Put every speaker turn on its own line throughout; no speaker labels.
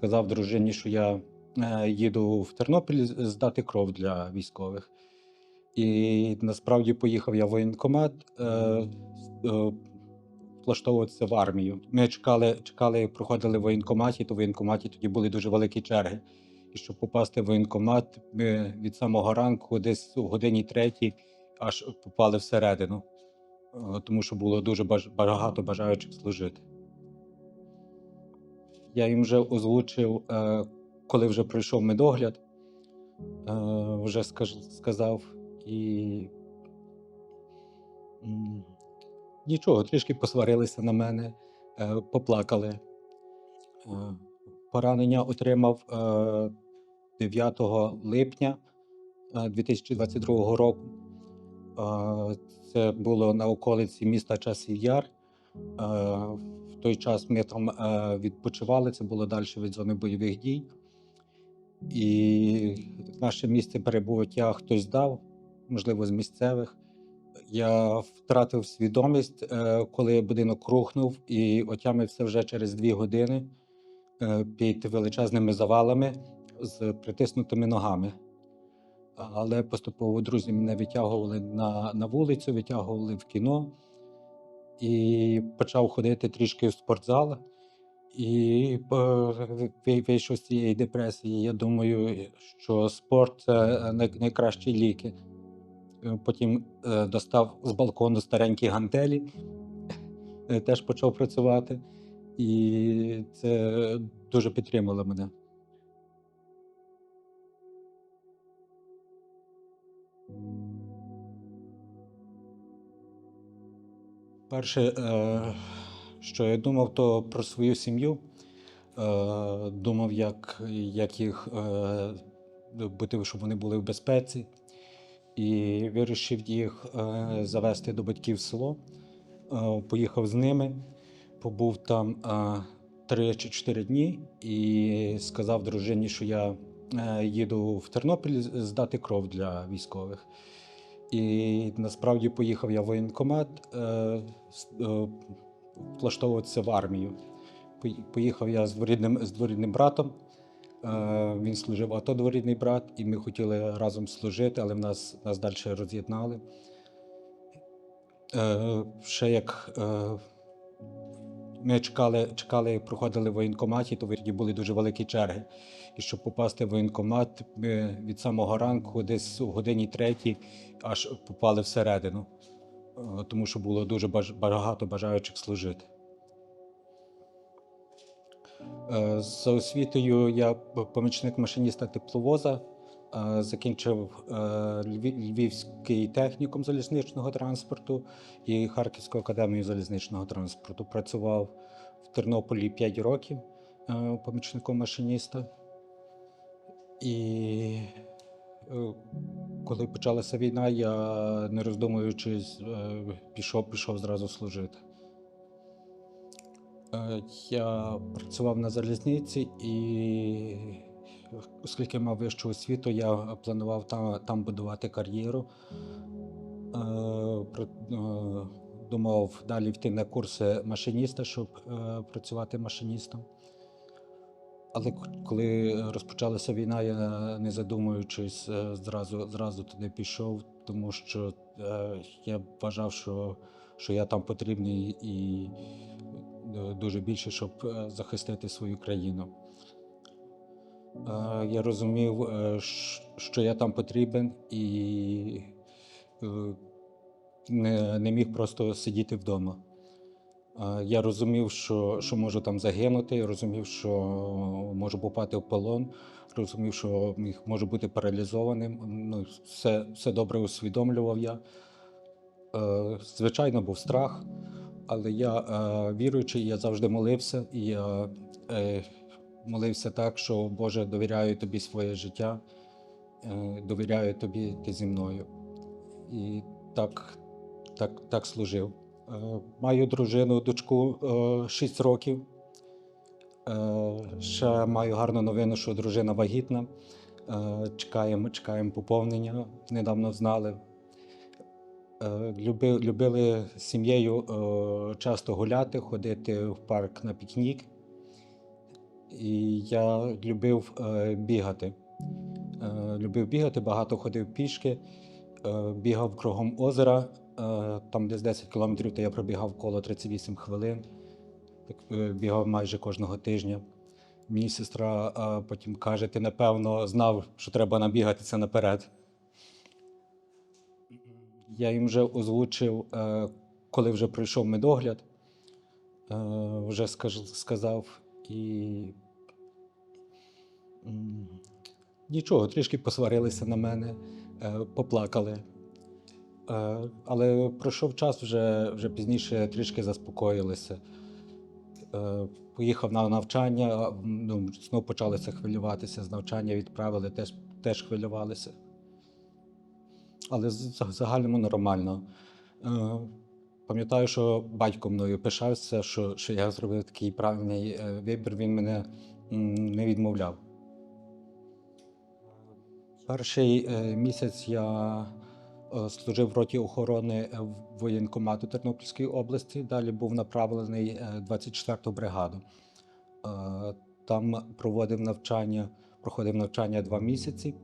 казав дружині, що я е, їду в Тернопіль здати кров для військових. І насправді поїхав я в воєнкомат е, е, влаштовуватися в армію. Ми чекали, чекали, проходили в воєнкоматі, то в воєнкоматі тоді були дуже великі черги. І щоб попасти в воєнкомат, ми від самого ранку, десь у годині третій, аж попали всередину, тому що було дуже багато бажаючих служити. Я їм вже озвучив, е, коли вже пройшов медогляд, е, вже сказав і нічого, трішки посварилися на мене, е, поплакали. Поранення отримав е, 9 липня е, 2022 року. Це було на околиці міста Часів Яр. Той час ми там е, відпочивали, це було далі від зони бойових дій. І наше місце перебуття хтось дав, можливо, з місцевих. Я втратив свідомість, е, коли будинок рухнув, і отямився вже через дві години е, під величезними завалами з притиснутими ногами. Але поступово друзі мене витягували на, на вулицю, витягували в кіно і почав ходити трішки в спортзал. І е, вийшов з цієї депресії. Я думаю, що спорт це найкращі ліки. Е, Потім е, достав з балкону старенькі гантелі, теж почав працювати, і це дуже підтримало мене. Перше, е, що я думав, то про свою сім'ю. Е, Думав, як, як їх е, бути, щоб вони були в безпеці. І вирішив їх завести до батьків в село. Поїхав з ними, побув там три чи чотири дні і сказав дружині, що я їду в Тернопіль здати кров для військових. І насправді поїхав я в воєнкомат е, е, влаштовуватися в армію. Поїхав я з дворідним, з дворідним братом. Е, Він служив АТО дворідний брат, і ми хотіли разом служити, але нас, нас далі роз'єднали. Ще як ми чекали, чекали, проходили в воєнкоматі, то тоді були дуже великі черги. І щоб попасти в воєнкомат, ми від самого ранку, десь у годині третій, аж попали всередину, е, тому що було дуже багато бажаючих служити. Е, За освітою я помічник машиніста тепловоза. Е, Закінчив е, Львівський технікум залізничного транспорту і Харківську академію залізничного транспорту. Працював в Тернополі 5 років е, помічником машиніста. І коли почалася війна, я не роздумуючись, пішов, пішов зразу служити. Я працював на залізниці і, оскільки мав вищу освіту, я планував там, там будувати кар'єру. Е, е, Думав далі йти на курси машиніста, щоб е, працювати машиністом. Але коли розпочалася війна, я не задумуючись, зразу, зразу туди пішов, тому що я вважав, що, що я там потрібний і дуже більше, щоб захистити свою країну. Я розумів, е, що я там потрібен, і е, не, міг просто сидіти вдома. Я розумів, що, що можу там загинути, розумів, що можу попати в полон, розумів, що можу бути паралізованим. Ну, все, все добре усвідомлював я. Е, Звичайно, був страх, але я віруючий, я завжди молився, і я молився так, що Боже, довіряю тобі своє життя, е, довіряю тобі ти зі мною. І так, так, так служив. Е, Маю дружину, дочку 6 років. Е, Ще маю гарну новину, що дружина вагітна. Чекаємо, чекаємо поповнення. Недавно знали. Е, люби- любили сім'єю часто гуляти, ходити в парк на пікнік. І я любив е, бігати. Е, любив бігати, багато ходив пішки, е, бігав кругом озера, там десь 10 кілометрів, то я пробігав коло 38 хвилин. Бігав майже кожного тижня. Мені сестра потім каже: ти напевно знав, що треба набігатися наперед. Я їм вже озвучив, коли вже пройшов медогляд, вже сказав і нічого, трішки посварилися на мене, е, поплакали. Е, Але пройшов час, вже, вже пізніше трішки заспокоїлися. Е, Поїхав на навчання, ну, знову почалися хвилюватися. З навчання відправили, теж, теж хвилювалися. Але в загальному нормально. Пам'ятаю, що батько мною пишався, що, що я зробив такий правильний е, вибір, він мене не відмовляв. Перший е, місяць я е, служив в роті охорони воєнкомату Тернопільської області. Далі був направлений е, 24-ту бригаду. Там проводив навчання, проходив навчання два місяці.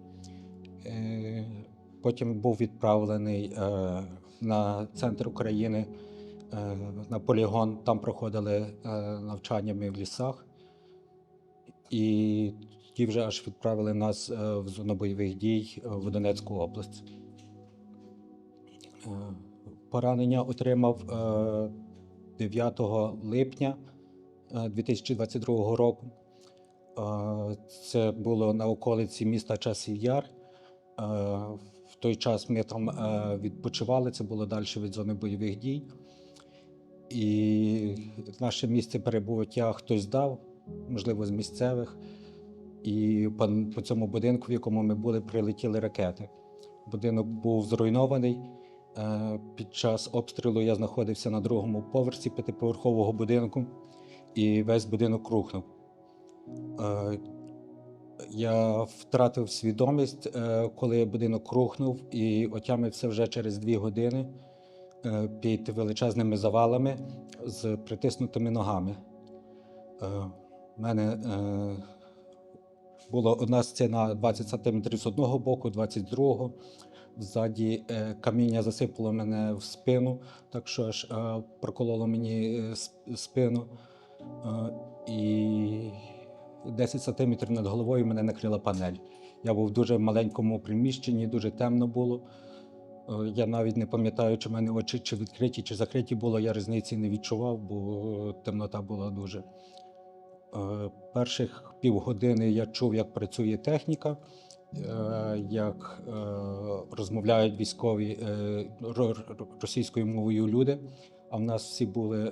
Потім був відправлений на центр України е, на полігон. Там проходили е, навчання ми в лісах. І тоді вже аж відправили нас е, в зону бойових дій в Донецьку область. Поранення отримав е, 9 липня е, 2022 року. Це було на околиці міста Часів Яр. Е, той час ми там е, відпочивали, це було далі від зони бойових дій. І наше місце перебуття хтось дав, можливо, з місцевих. І по, цьому будинку, в якому ми були, прилетіли ракети. Будинок був зруйнований. Е, Під час обстрілу я знаходився на другому поверсі п'ятиповерхового будинку, і весь будинок рухнув. Я втратив свідомість, е, коли будинок рухнув, і отямився вже через дві години е, під величезними завалами з притиснутими ногами. У мене е, була одна стіна 20 см з одного боку, 20 з другого. Ззаді каміння засипало мене в спину, так що аж прокололо мені спину. І 10 см над головою мене накрила панель. Я був в дуже маленькому приміщенні, дуже темно було. Е, Я навіть не пам'ятаю, чи в мене очі чи відкриті, чи закриті було. Я різниці не відчував, бо темнота була дуже. Е, Перших півгодини я чув, як працює техніка, е, як розмовляють військові ро- ро- російською мовою люди. А в нас всі були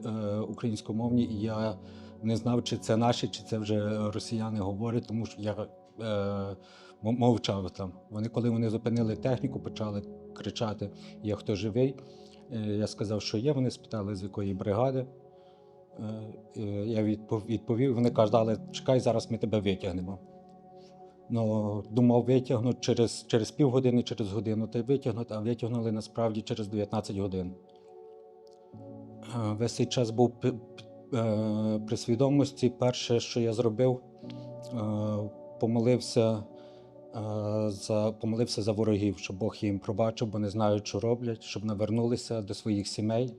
українськомовні, і я не знав, чи це наші, чи це вже росіяни говорять, тому що я е, мовчав там. Вони, коли вони зупинили техніку, почали кричати: Я хто живий? Е, Я сказав, що є. Вони спитали, з якої бригади. Е, Я відповів, вони казали, чекай, зараз ми тебе витягнемо. Ну, думав, витягнуть через, через півгодини, через годину та витягнуть, а витягнули насправді через 19 годин. Е, Весь цей час був при свідомості. Перше, що я зробив, е, помолився, е, за, помолився за ворогів, щоб Бог їм пробачив, бо не знають, що роблять, щоб навернулися до своїх сімей.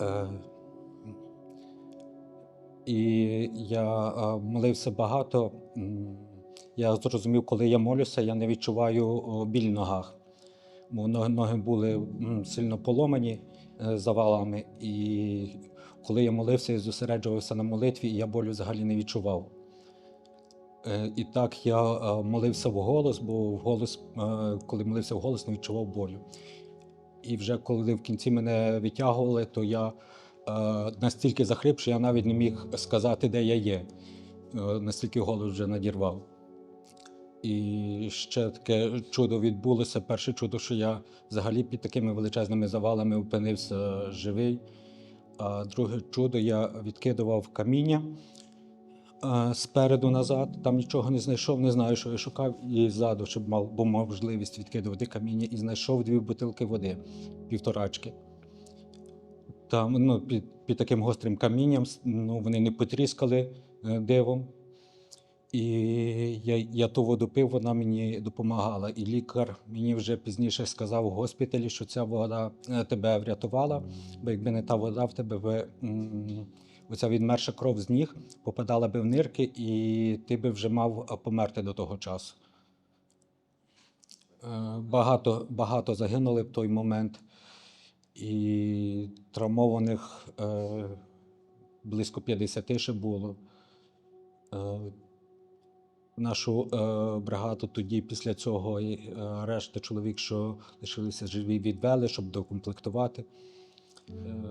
Е, І я е, молився багато. Я зрозумів, коли я молюся, я не відчуваю біль в ногах. Бо ноги, були сильно поломані е, завалами. І коли я молився і зосереджувався на молитві, і я болю взагалі не відчував. Е, І так я е, молився вголос, бо вголос, е, коли молився вголос, не відчував болю. І вже коли в кінці мене витягували, то я настільки захрип, що я навіть не міг сказати, де я є. Настільки голос вже надірвав. І ще таке чудо відбулося. Перше чудо, що я взагалі під такими величезними завалами опинився живий. Друге чудо, я відкидував каміння е, спереду назад, там нічого не знайшов, не знаю, що я шукав, і ззаду, щоб мав, був можливість відкидувати каміння, і знайшов дві бутилки води, півторачки. Там, ну, під, під таким гострим камінням ну, вони не потріскали, е, дивом. І я, я ту воду пив, вона мені допомагала. І лікар мені вже пізніше сказав в госпіталі, що ця вода е, тебе врятувала, бо якби не та вода, в тебе би оця відмерша кров з ніг попадала би в нирки, і ти би вже мав е, померти до того часу. Е, Багато, багато загинули в той момент, і травмованих близько 50 ще було. Нашу е, бригаду тоді після цього е, решта чоловік, що лишилися живі, відвели, щоб докомплектувати. Е,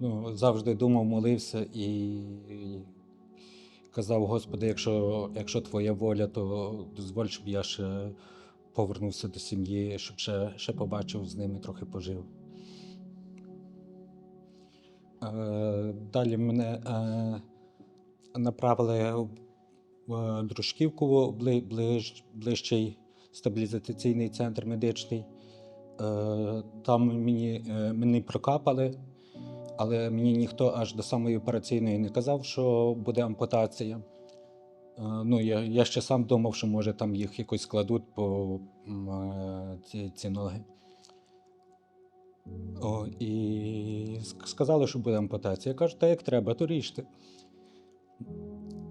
ну, завжди думав, молився і, казав: Господи, якщо, якщо твоя воля, то дозволь, щоб я ще повернувся до сім'ї, щоб ще, ще побачив з ними, трохи пожив. Далі мене направили в Дружківку, ближ, ближчий стабілізаційний центр медичний. Е, Там мені, е, мені прокапали, але мені ніхто аж до самої операційної не казав, що буде ампутація. Е, Ну, я, я ще сам думав, що може там їх якось складуть по е, ці, ці ноги. О, і сказали, що буде ампутація. Я кажу, та як треба, то ріжте.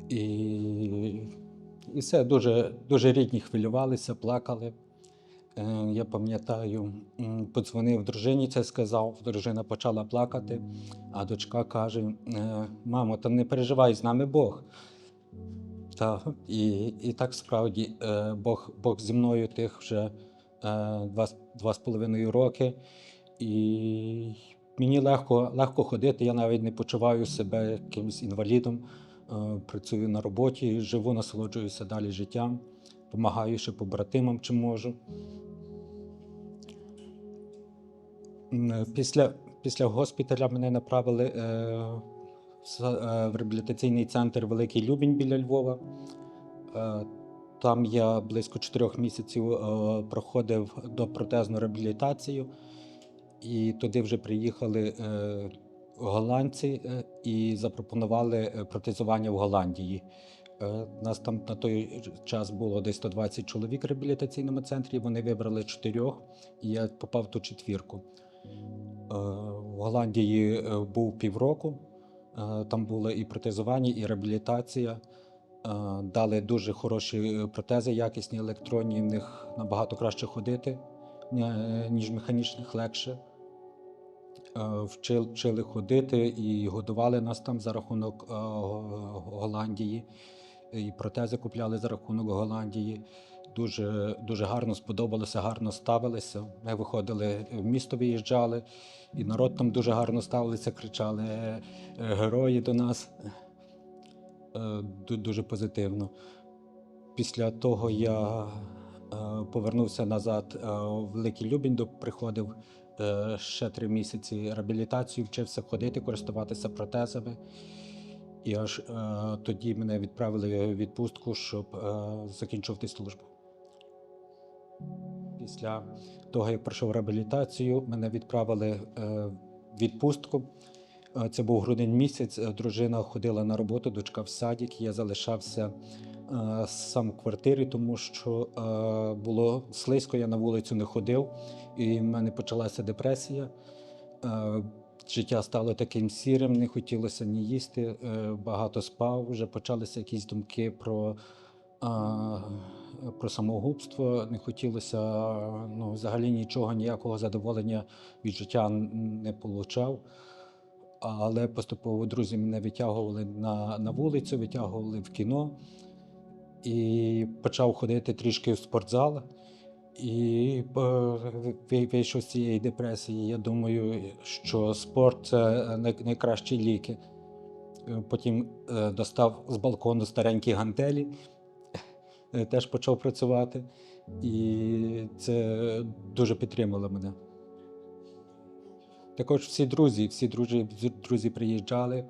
І, і все, дуже, дуже рідні хвилювалися, плакали. Е, Я пам'ятаю, подзвонив дружині, це сказав. Дружина почала плакати, а дочка каже: е, Мамо, та не переживай, з нами Бог. Та, і, і так справді е, Бог, Бог зі мною тих вже два, два з половиною роки. І мені легко, легко ходити, я навіть не почуваю себе якимось інвалідом. Е, Працюю на роботі, живу, насолоджуюся далі життям, допомагаю ще побратимам, чим можу. Е, Після, після госпіталя мене направили е, в реабілітаційний центр Великий Любінь біля Львова. Там я близько чотирьох місяців проходив до протезну реабілітацію, і туди вже приїхали голландці е, і запропонували е, протезування в Голландії. Е, Нас там на той час було десь 120 чоловік в реабілітаційному центрі. Вони вибрали чотирьох, і я попав в ту четвірку. В Голландії був півроку. Там було і протезування, і реабілітація. Дали дуже хороші протези, якісні електронні. В них набагато краще ходити, ніж механічних легше. Е, Вчили, ходити і годували нас там за рахунок е, Голландії. І протези купляли за рахунок Голландії. Дуже, дуже гарно сподобалося, гарно ставилися. Ми виходили в місто, виїжджали, і народ там дуже гарно ставилися, кричали е, герої до нас. Е, Дуже позитивно. Після того я е, повернувся назад е, в Великий Любінь, приходив е, ще три місяці реабілітацію, вчився ходити, користуватися протезами. І аж е, тоді мене відправили в відпустку, щоб е, закінчувати службу. Після того, як пройшов реабілітацію, мене відправили е, в відпустку. Е, Це був грудень місяць. е, Дружина ходила на роботу, дочка в садик. Я залишався е, сам в квартирі, тому що е, було слизько, я на вулицю не ходив, і в мене почалася депресія. Е, Життя стало таким сірим, не хотілося ні їсти, е, багато спав. Вже почалися якісь думки про, про самогубство. Не хотілося ну, взагалі нічого, ніякого задоволення від життя не получав. Але поступово друзі мене витягували на, на вулицю, витягували в кіно і почав ходити трішки в спортзал. І е, вийшов з цієї депресії. Я думаю, що спорт це найкращі ліки. Потім е, достав з балкону старенькі гантелі, е, теж почав працювати, і це дуже підтримало мене. Також всі друзі, всі друзі, друзі приїжджали.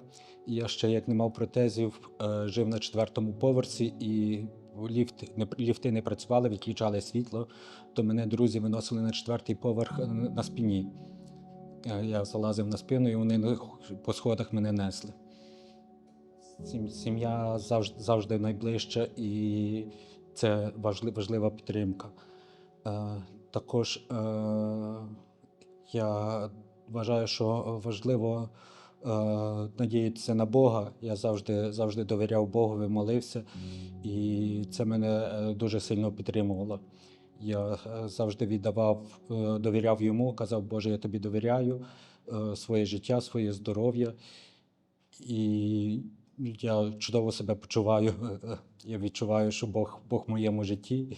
Я ще як не мав протезів, е, жив на четвертому поверсі, і ліфт, не, ліфти не працювали, відключали світло, то мене друзі виносили на четвертий поверх е, на спині. Е, Я залазив на спину, і вони по сходах мене несли. сім'я завжди, завжди найближча, і це важлива підтримка. Також я вважаю, що важливо надіятися на Бога. Я завжди, завжди довіряв Богові, молився, і це мене е, дуже сильно підтримувало. Я е, завжди віддавав, е, довіряв йому, казав, Боже, я тобі довіряю е, своє життя, своє здоров'я. І я чудово себе почуваю. Я відчуваю, що Бог, Бог в моєму житті.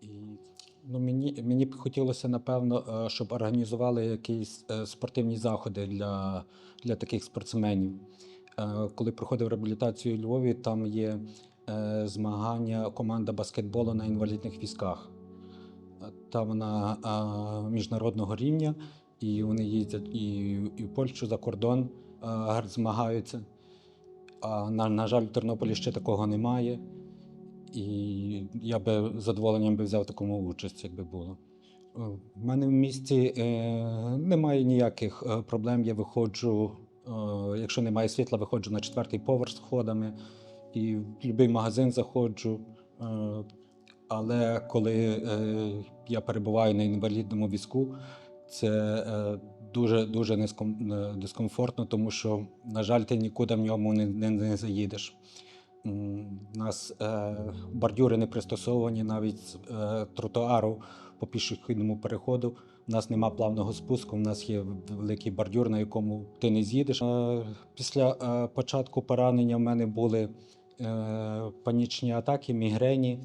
І ну, мені, мені б хотілося, напевно, е, щоб організували якісь е, спортивні заходи для, для таких спортсменів. Е, Коли проходив реабілітацію у Львові, там є змагання команда баскетболу на інвалідних візках. Там вона міжнародного рівня, і вони їздять і, і в Польщу за кордон змагаються. А на, на жаль, в Тернополі ще такого немає. І я би з задоволенням би взяв такому участь, якби було. Е, В мене в місті е, немає ніяких е, проблем. Я виходжу, е, якщо немає світла, виходжу на четвертий поверх сходами і в будь-який магазин заходжу. Е, але коли е, я перебуваю на інвалідному візку, це е, дуже дуже е, дискомфортно, тому що, на жаль, ти нікуди в ньому не, не, не заїдеш. У нас е, бордюри не пристосовані навіть з е, тротуару по пішохідному переходу. У нас нема плавного спуску, у нас є великий бордюр, на якому ти не з'їдеш. Е, після е, початку поранення в мене були е, панічні атаки, мігрені,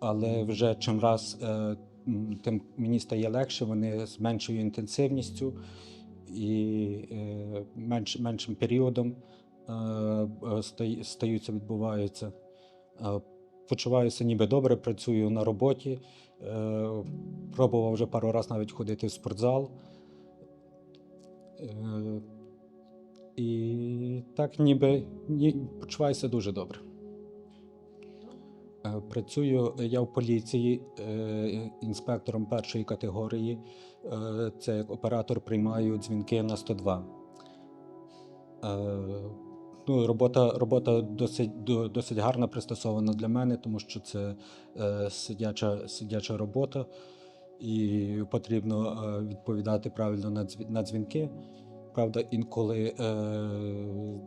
але вже чим раз е, тим мені стає легше, вони з меншою інтенсивністю і е, менш, меншим періодом стаються, відбуваються. Е, Почуваюся ніби добре, працюю на роботі. Е, Пробував вже пару разів навіть ходити в спортзал. Е, І так ніби почуваюся дуже добре. Е, Працюю я в поліції е, інспектором першої категорії. Е, Це як оператор приймаю дзвінки на 102. Ну, робота, робота досить, до- досить гарна пристосована для мене, тому що це е, сидяча, сидяча робота, і потрібно е, відповідати правильно на, дзві- на дзвінки. Правда, інколи е,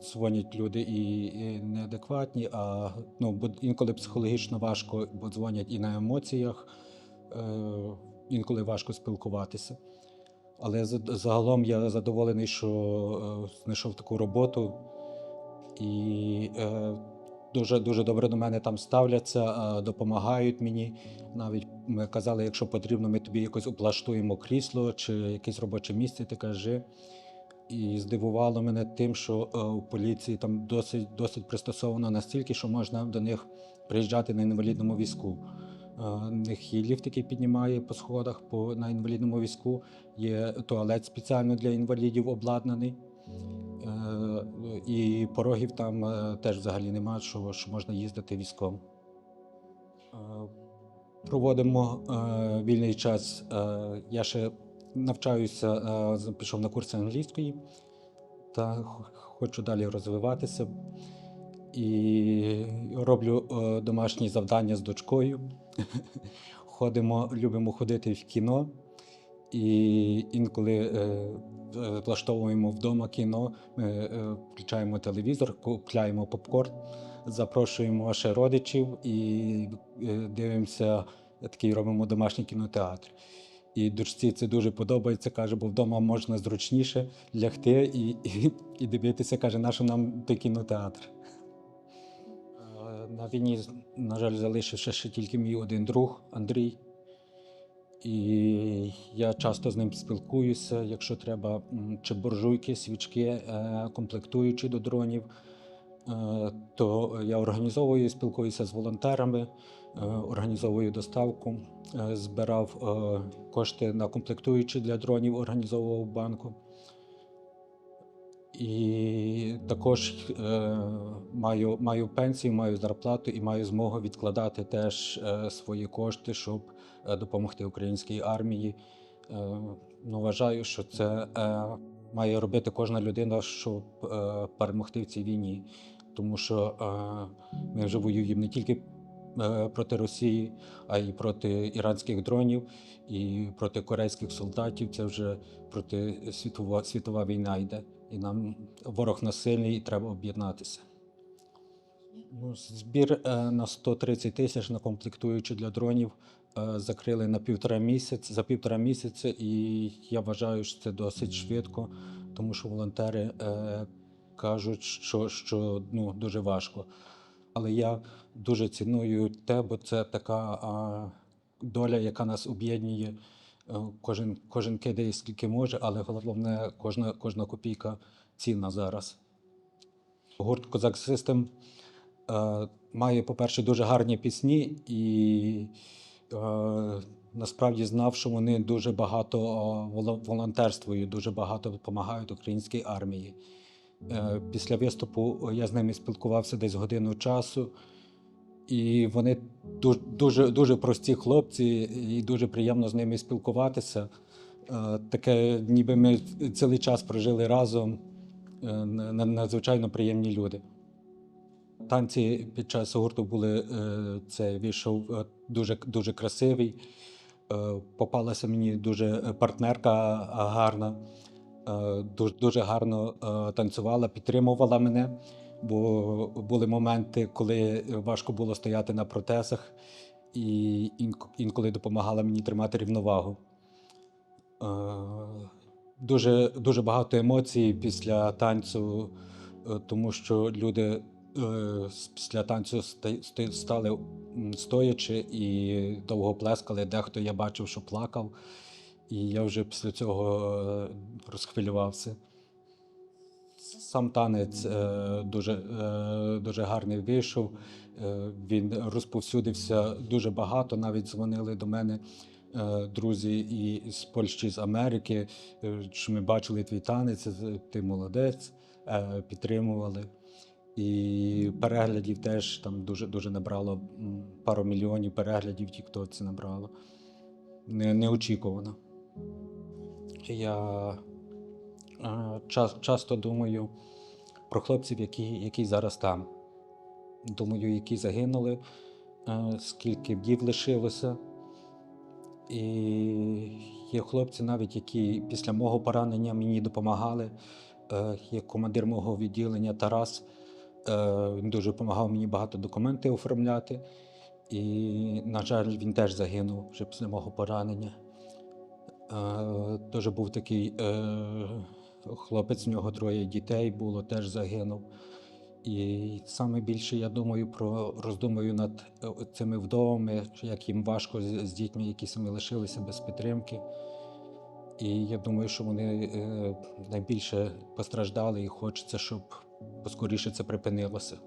дзвонять люди і, і неадекватні, а ну, бо інколи психологічно важко, бо дзвонять і на емоціях, е, інколи важко спілкуватися. Але загалом я задоволений, що е, знайшов таку роботу, і е, дуже, дуже добре до мене там ставляться, е, допомагають мені. Навіть ми казали, якщо потрібно, ми тобі якось облаштуємо крісло чи якесь робоче місце, ти кажи. І здивувало мене тим, що е, у поліції там досить, досить пристосовано настільки, що можна до них приїжджати на інвалідному візку. Е, У них є ліфт, який піднімає по сходах по, на інвалідному візку, є туалет спеціально для інвалідів обладнаний. І порогів там е, теж взагалі немає, що, що можна їздити візком. Е, Проводимо е, вільний час. Я ще навчаюся, пішов на курси англійської та хочу далі розвиватися. І роблю домашні завдання з дочкою. Ходимо, любимо ходити в кіно. І інколи е, е, влаштовуємо вдома кіно, ми е, включаємо телевізор, купляємо попкорн, запрошуємо ще родичів і дивимося, такий робимо домашній кінотеатр. І дочці це дуже подобається, каже, бо вдома можна зручніше лягти і, і, і дивитися, каже, на що нам той кінотеатр. На війні, на жаль, залишився ще тільки мій один друг Андрій. І я часто з ним спілкуюся, якщо треба, чи буржуйки, свічки, комплектуючи комплектуючі до дронів, е, то я організовую, спілкуюся з волонтерами, е, організовую доставку, е, збирав е, кошти на комплектуючі для дронів, організовував банку. І також е, маю, маю пенсію, маю зарплату і маю змогу відкладати теж е, свої кошти, щоб е, допомогти українській армії. Е, ну, вважаю, що це е, має робити кожна людина, щоб е, перемогти в цій війні. Тому що е, ми вже воюємо не тільки е, проти Росії, а й проти іранських дронів і проти корейських солдатів. Це вже проти світова, світова війна йде. І нам ворог насильний, і треба об'єднатися. Ну, збір е, на 130 тисяч на комплектуючі для дронів е, закрили на півтора місяця за півтора місяця, і я вважаю, що це досить швидко, тому що волонтери е, кажуть, що, що ну, дуже важко. Але я дуже ціную те, бо це така доля, яка нас об'єднує. Е, Кожен, кожен кидає скільки може, але головне, кожна, кожна копійка цінна зараз. Гурт Козак Систем е, має, по-перше, дуже гарні пісні, і е, насправді знав, що вони дуже багато е, волонтерствують, дуже багато допомагають українській армії. Е, після виступу я з ними спілкувався десь годину часу. І вони дуже, дуже, прості хлопці, і дуже приємно з ними спілкуватися. Е, Таке, ніби ми цілий час прожили разом. Е, на- на- Надзвичайно приємні люди. Танці під час гурту були, е, це вийшов дуже, дуже красивий. Попалася мені дуже партнерка гарна, дуже, дуже гарно танцювала, підтримувала мене. Бо були моменти, коли важко було стояти на протезах, і інколи допомагала мені тримати рівновагу. Е, Дуже, дуже багато емоцій після танцю, е, тому що люди е, після танцю ста- ста- стали стоячи і довго плескали. Дехто я бачив, що плакав, і я вже після цього розхвилювався. Сам танець е, дуже, е, дуже гарний вийшов. Е, він розповсюдився дуже багато. Навіть дзвонили до мене друзі і з Польщі, з Америки, що ми бачили твій танець, ти молодець, підтримували. І переглядів теж там дуже, дуже набрало пару мільйонів переглядів, ті, хто це набрало. Не, неочікувано. Я часто думаю про хлопців, які, які зараз там. Думаю, які загинули, е, скільки дів лишилося. І є хлопці, навіть які після мого поранення мені допомагали. Е, Є командир мого відділення Тарас. Е, Він дуже допомагав мені багато документів оформляти. І, на жаль, він теж загинув вже після мого поранення. Е, Дуже був такий е, хлопець, в нього троє дітей було, теж загинув. І саме більше я думаю про роздумую над е, цими вдовами, як їм важко з, дітьми, які самі лишилися без підтримки. І я думаю, що вони е, найбільше постраждали і хочеться, щоб поскоріше це припинилося.